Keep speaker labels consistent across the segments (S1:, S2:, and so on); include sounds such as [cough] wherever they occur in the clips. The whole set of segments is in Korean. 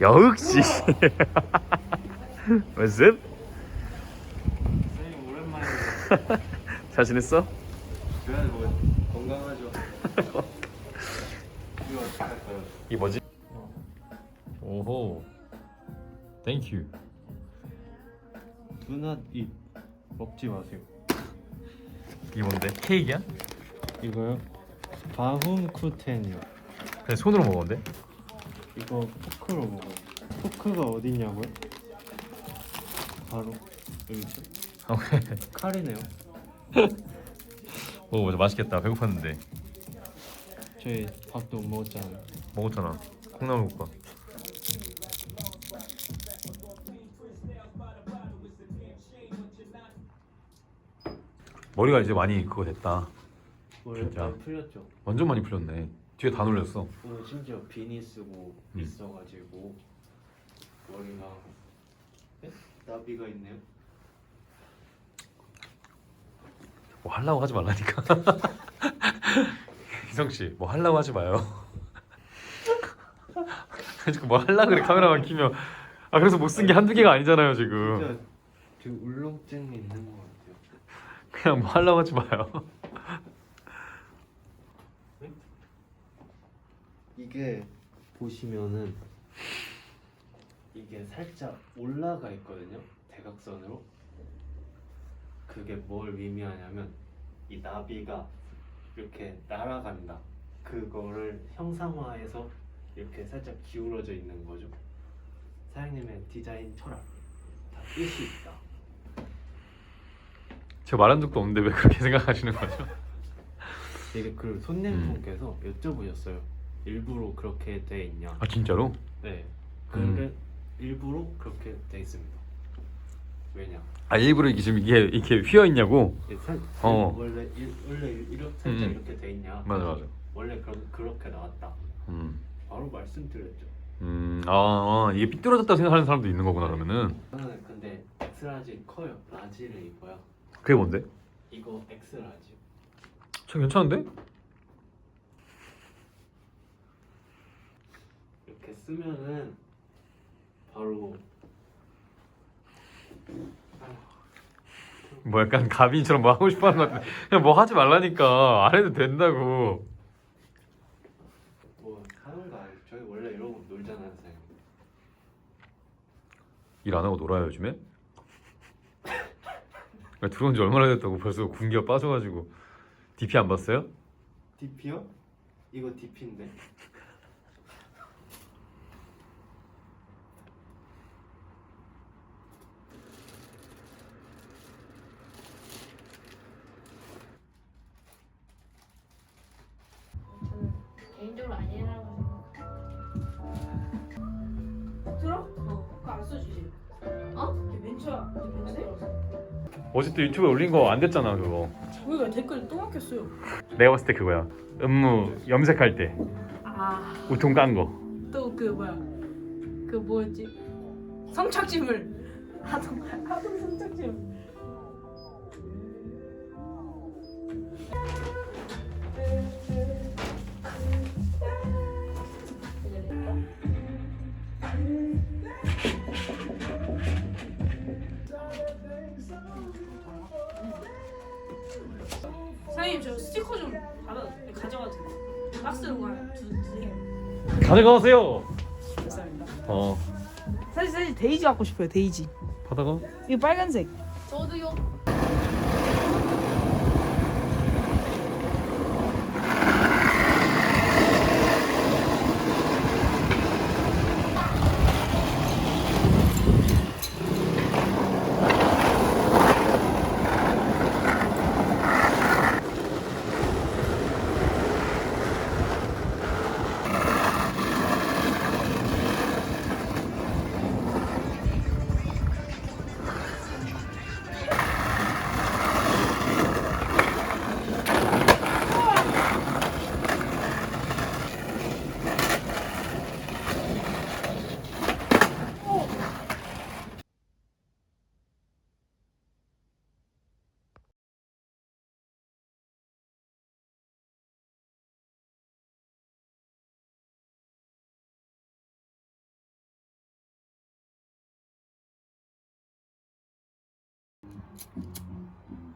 S1: 역시 [laughs] 무슨
S2: 선생님 오랜만에
S1: 잘 [laughs] 지냈어?
S2: 그래야 뭐 건강하죠. [laughs] 이거 어떻게 할까요?
S1: 이게 뭐지? 오호 땡큐
S2: Do not eat. 먹지 마세요.
S1: 이게 뭔데? 케이크야?
S2: 이거요? 바훔쿠텐이요.
S1: 그냥 손으로 먹었는데?
S2: 이거 포크로 먹어요. 포크가 어딨냐고요? 바로 여기 있죠?
S1: 아,
S2: 칼이네요. [laughs]
S1: 먹어보자 맛있겠다 배고팠는데
S2: 저희 밥도 못 먹었잖아요.
S1: 먹었잖아 콩나물국밥 머리가 이제 많이 그거 됐다 진짜.
S2: 많이 풀렸죠.
S1: 완전 많이 풀렸네 뒤에 다 놀렸어
S2: 오늘 심지어 비니 쓰고
S1: 음.
S2: 있어가지고 머리가 에? 나비가 있네요.
S1: 뭐 하려고 하지 말라니까 [laughs] 희성씨 뭐 하려고 하지 마요 [laughs] 자꾸 뭐 하려고 그래 카메라만 키면 아 그래서 못 쓴 게 한두 개가 아니잖아요 지금
S2: 진짜 지금 울렁증이 있는 것 같아요.
S1: 그냥 뭐 하려고 하지 마요
S2: 이게 보시면은 이게 살짝 올라가 있거든요. 대각선으로. 그게 뭘 의미하냐면 이 나비가 이렇게 날아간다. 그거를 형상화해서 이렇게 살짝 기울어져 있는 거죠. 사장님의 디자인 철학. 다 뜻이 있다.
S1: 제가 말한 적도 없는데 왜 그렇게 생각하시는 거죠?
S2: 이게 그 손님분께서 여쭤보셨어요 일부러 그렇게 돼 있냐
S1: 아 진짜로?
S2: 네. 근데 일부러 그렇게 돼 있습니다. 왜냐?
S1: 아 일부러 이게 지금 이게 이렇게 휘어 있냐고?
S2: 이게 살,
S1: 어.
S2: 원래 일, 원래 이렇게 살짝
S1: 음.
S2: 이렇게 돼 있냐?
S1: 맞아 맞아
S2: 원래 그럼 그렇게 나왔다.
S1: 음,
S2: 바로 말씀드렸죠.
S1: 음, 아, 아 이게 삐뚤어졌다고 생각하는 사람도 있는 거구나 그러면은
S2: 저는 근데 엑스라지 커요. 라지를 입어요.
S1: 그게 뭔데?
S2: 이거 엑스라지.
S1: 저 괜찮은데?
S2: 이렇게 쓰면은 바로
S1: 뭐 약간 가빈처럼 뭐 하고 싶어 하는 것 같아 그냥 뭐 하지 말라니까 안 해도 된다고
S2: 뭐 하는 거 아니에요. 저희 원래 이러고 놀잖아요, 선생님.
S1: 일 안 하고 놀아요 요즘에? 그러니까 들어온 지 얼마나 됐다고 벌써 군기가 빠져가지고 DP 안 봤어요?
S2: DP요? 이거 DP인데.
S3: 저는 개인적으로 아니라고 생각.
S4: 들어? 어. 그거 안 써주지.
S3: 어?
S4: 이게 벤처야. 벤처.
S1: 어제 유튜브에 올린 거 안 됐잖아 그거
S4: 우리가 댓글 또 막혔어요.
S1: 내가 봤을 때 그거야 음무 염색할 때
S4: 아,
S1: 우통 깐거
S4: 또 그 뭐야? 그 뭐였지? 성착취물. 하동 하동 성착취물. 사장님 저 스티커 좀 받아 가져가도 돼요? 박스로 가두두 개.
S1: 가져가세요
S4: 감사합니다.
S1: 어
S4: 사실 사실 데이지 갖고 싶어요 데이지.
S1: 받아가
S4: 이거 빨간색.
S3: 저도요.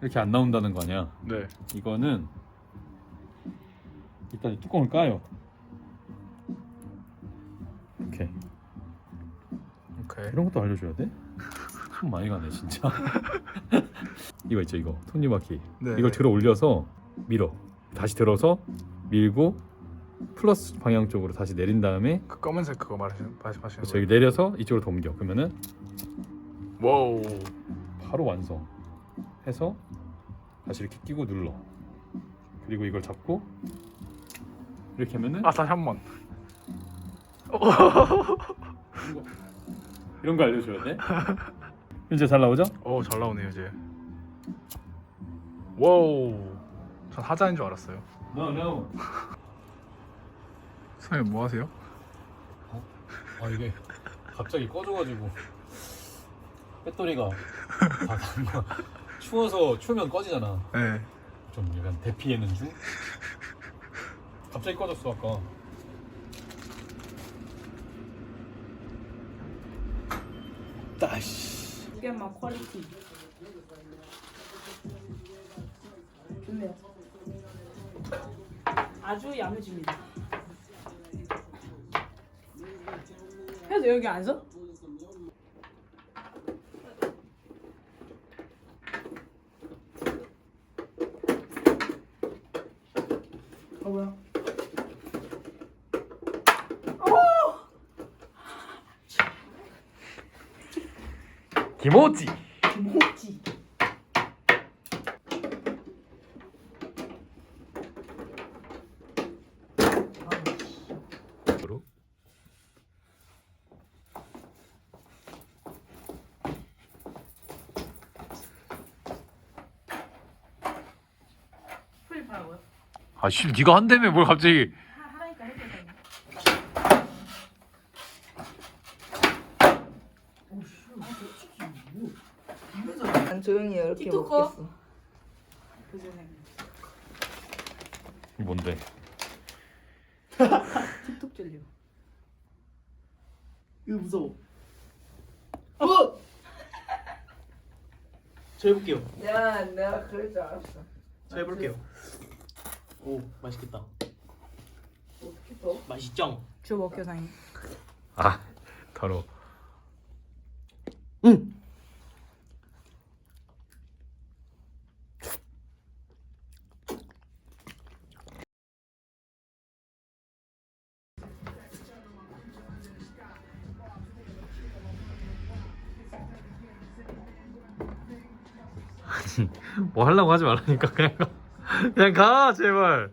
S1: 이렇게 안 나온다는 거 아니야?
S5: 네.
S1: 이거는 일단 이 뚜껑을 까요. 이렇게
S5: 오케이.
S1: 이런 것도 알려줘야 돼? 손 많이 가네 진짜. [laughs] 이거 있죠 이거 톱니바퀴.
S5: 네.
S1: 이걸 들어 올려서 밀어. 다시 들어서 밀고 플러스 방향 쪽으로 다시 내린 다음에
S5: 그 검은색 그거 말하시는 말씀하시는
S1: 저기 내려서 이쪽으로 더 옮겨. 그러면은
S5: 와우.
S1: 바로 완성. 해서 다시 이렇게 끼고 눌러. 그리고 이걸 잡고 이렇게 하면은
S5: 아 다시 한 번. [laughs]
S1: 이런 거 알려줘야 돼. 이제 잘 나오죠?
S5: 오, 잘 나오네요 이제. 와우. 전 하자인 줄 알았어요.
S1: No, no.
S5: 선생님 뭐 하세요?
S1: 아 이게 갑자기 꺼져가지고 배터리가 다 담가 추워서 추우면 꺼지잖아.
S5: 네.
S1: 좀 약간 대피하는 중. 갑자기 꺼졌어 아까. 따시.
S4: 이게 막 퀄리티. 좋네요. 아주 야무집니다. 그래도 여기 안 서? 어 뭐야? 풀 바라고요?
S1: 아씨 네가 한다며 뭘 갑자기?
S4: 하- 하라니까 해줘요.
S6: 난 조용히 이렇게 [laughs]
S4: 틱톡 거?
S6: 먹겠어.
S1: 뭔데?
S4: 틱톡 젤리.
S2: 이거 무서워. 어! 저 해볼게요.
S6: 야, 내가 그럴 줄 알았어.
S2: 저 해볼게요. 오 맛있겠다.
S6: 어떻게 또?
S2: 맛있죠?
S4: 주 먹겨 다니.
S1: 아 더러. 뭐 하려고 하지 말라니까 그냥 가. 그냥 가 제발.